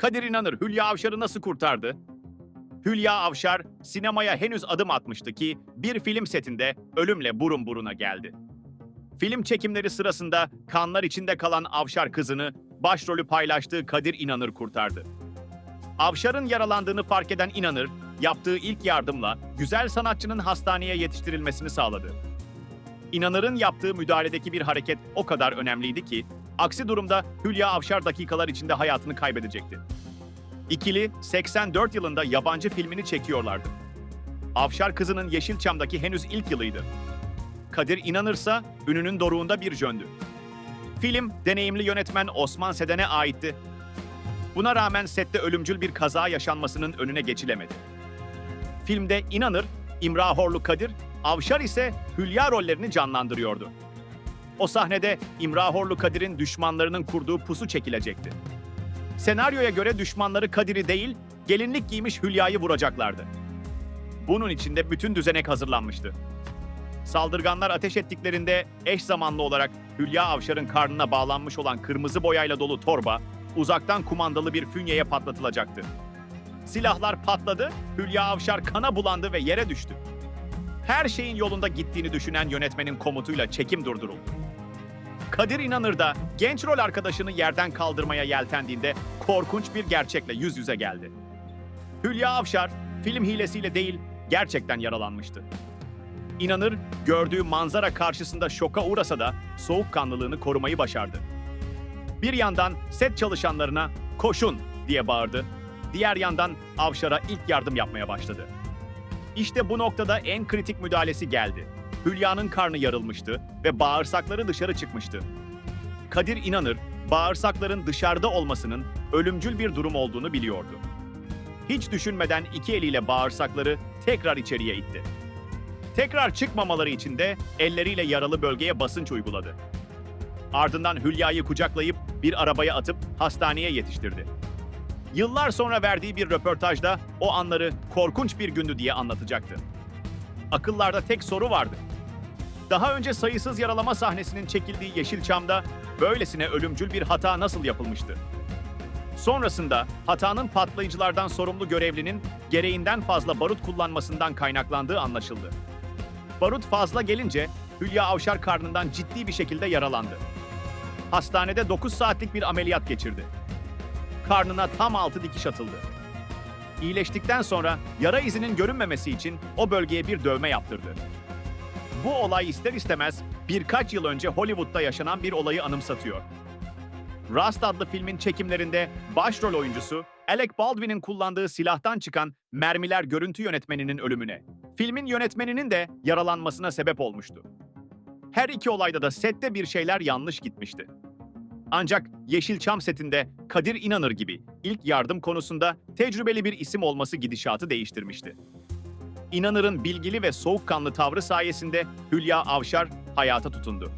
Kadir İnanır Hülya Avşar'ı nasıl kurtardı? Hülya Avşar sinemaya henüz adım atmıştı ki bir film setinde ölümle burun buruna geldi. Film çekimleri sırasında kanlar içinde kalan Avşar kızını başrolü paylaştığı Kadir İnanır kurtardı. Avşar'ın yaralandığını fark eden İnanır, yaptığı ilk yardımla güzel sanatçının hastaneye yetiştirilmesini sağladı. İnanır'ın yaptığı müdahaledeki bir hareket o kadar önemliydi ki, aksi durumda Hülya Avşar dakikalar içinde hayatını kaybedecekti. İkili 84 yılında yabancı filmini çekiyorlardı. Avşar kızının Yeşilçam'daki henüz ilk yılıydı. Kadir İnanırsa ününün doruğunda bir jöndü. Film deneyimli yönetmen Osman Seden'e aitti. Buna rağmen sette ölümcül bir kaza yaşanmasının önüne geçilemedi. Filmde İnanır, İmrahorlu Kadir, Avşar ise Hülya rollerini canlandırıyordu. O sahnede İmrahorlu Kadir'in düşmanlarının kurduğu pusu çekilecekti. Senaryoya göre düşmanları Kadir'i değil, gelinlik giymiş Hülya'yı vuracaklardı. Bunun için de bütün düzenek hazırlanmıştı. Saldırganlar ateş ettiklerinde eş zamanlı olarak Hülya Avşar'ın karnına bağlanmış olan kırmızı boyayla dolu torba uzaktan kumandalı bir fünyeye patlatılacaktı. Silahlar patladı, Hülya Avşar kana bulandı ve yere düştü. Her şeyin yolunda gittiğini düşünen yönetmenin komutuyla çekim durduruldu. Kadir İnanır da genç rol arkadaşını yerden kaldırmaya yeltendiğinde korkunç bir gerçekle yüz yüze geldi. Hülya Avşar film hilesiyle değil gerçekten yaralanmıştı. İnanır gördüğü manzara karşısında şoka uğrasa da soğukkanlılığını korumayı başardı. Bir yandan set çalışanlarına koşun diye bağırdı. Diğer yandan Avşar'a ilk yardım yapmaya başladı. İşte bu noktada en kritik müdahalesi geldi. Hülya'nın karnı yarılmıştı ve bağırsakları dışarı çıkmıştı. Kadir İnanır, bağırsakların dışarıda olmasının ölümcül bir durum olduğunu biliyordu. Hiç düşünmeden iki eliyle bağırsakları tekrar içeriye itti. Tekrar çıkmamaları için de elleriyle yaralı bölgeye basınç uyguladı. Ardından Hülya'yı kucaklayıp bir arabaya atıp hastaneye yetiştirdi. Yıllar sonra verdiği bir röportajda o anları korkunç bir gündü diye anlatacaktı. Akıllarda tek soru vardı. Daha önce sayısız yaralama sahnesinin çekildiği Yeşilçam'da böylesine ölümcül bir hata nasıl yapılmıştı? Sonrasında hatanın patlayıcılardan sorumlu görevlinin gereğinden fazla barut kullanmasından kaynaklandığı anlaşıldı. Barut fazla gelince Hülya Avşar karnından ciddi bir şekilde yaralandı. Hastanede 9 saatlik bir ameliyat geçirdi. Karnına tam 6 dikiş atıldı. İyileştikten sonra yara izinin görünmemesi için o bölgeye bir dövme yaptırdı. Bu olay ister istemez birkaç yıl önce Hollywood'da yaşanan bir olayı anımsatıyor. Rust adlı filmin çekimlerinde başrol oyuncusu Alec Baldwin'in kullandığı silahtan çıkan mermiler görüntü yönetmeninin ölümüne, filmin yönetmeninin de yaralanmasına sebep olmuştu. Her iki olayda da sette bir şeyler yanlış gitmişti. Ancak Yeşilçam setinde Kadir İnanır gibi ilk yardım konusunda tecrübeli bir isim olması gidişatı değiştirmişti. İnanır'ın bilgili ve soğukkanlı tavrı sayesinde Hülya Avşar hayata tutundu.